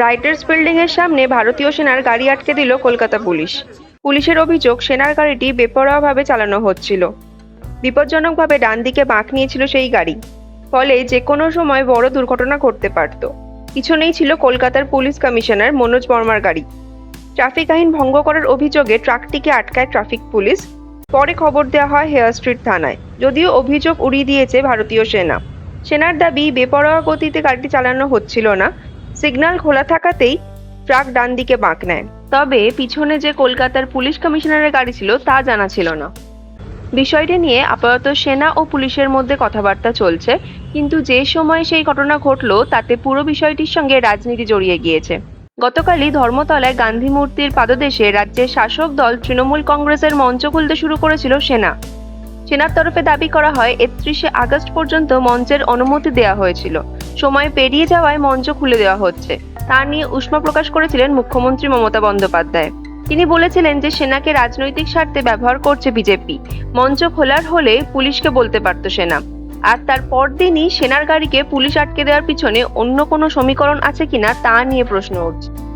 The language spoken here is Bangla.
রাইটার্স বিল্ডিং এর সামনে ভারতীয় সেনার গাড়ি আটকে দিল কলকাতা পুলিশ। পুলিশের অভিযোগ, সেনার গাড়িটি বেপরোয়াভাবে চালানো হচ্ছিল। বিপজ্জনকভাবে ডান দিকে বাঁক নিয়েছিল সেই গাড়ি। ফলে যে কোনো সময় বড় দুর্ঘটনা ঘটতে পারত। পিছনেই ছিল কলকাতার পুলিশ কমিশনার মনোজ বর্মার গাড়ি। ট্রাফিক আইন ভঙ্গ করার অভিযোগে ট্রাকটিকে আটকায় ট্রাফিক পুলিশ। পরে খবর দেওয়া হয় হেয়ার স্ট্রিট থানায়। যদিও অভিযোগ উড়িয়ে দিয়েছে ভারতীয় সেনা। সেনার দাবি, বেপরোয়া গতিতে গাড়িটি চালানো হচ্ছিল না। সিগন্যাল খোলা থাকাতেই ট্রাক ডান দিকে বাঁক নেয়। তবে পিছনে যে কলকাতার পুলিশ কমিশনারের গাড়ি ছিল তা জানা ছিল না। বিষয়টি নিয়ে আপাতত সেনা ও পুলিশের মধ্যে কথাবার্তা চলছে, কিন্তু যে সময় সেই ঘটনা ঘটলো, তাতে পুরো বিষয়টির সঙ্গে রাজনীতি জড়িয়ে গিয়েছে। গতকালই ধর্মতলায় গান্ধী মূর্তির পাদদেশে রাজ্যের শাসক দল তৃণমূল কংগ্রেসের মঞ্চ খুলতে শুরু করেছিল সেনা। সেনার তরফে দাবি করা হয়, একত্রিশে আগস্ট পর্যন্ত মঞ্চের অনুমতি দেওয়া হয়েছিল। সময় পেরিয়ে যাওয়ায় মঞ্চ খুলে দেওয়া হচ্ছে। তা নিয়ে উষ্মা প্রকাশ করেছিলেন মুখ্যমন্ত্রী মমতা বন্দ্যোপাধ্যায়। তিনি বলেছিলেন যে, সেনাকে রাজনৈতিক স্বার্থে ব্যবহার করছে বিজেপি। মঞ্চ খোলার হলে পুলিশকে বলতে পারত সেনা। আর তার পরদিনই সেনার গাড়িকে পুলিশ আটকে দেওয়ার পিছনে অন্য কোনো সমীকরণ আছে কিনা তা নিয়ে প্রশ্ন উঠছে।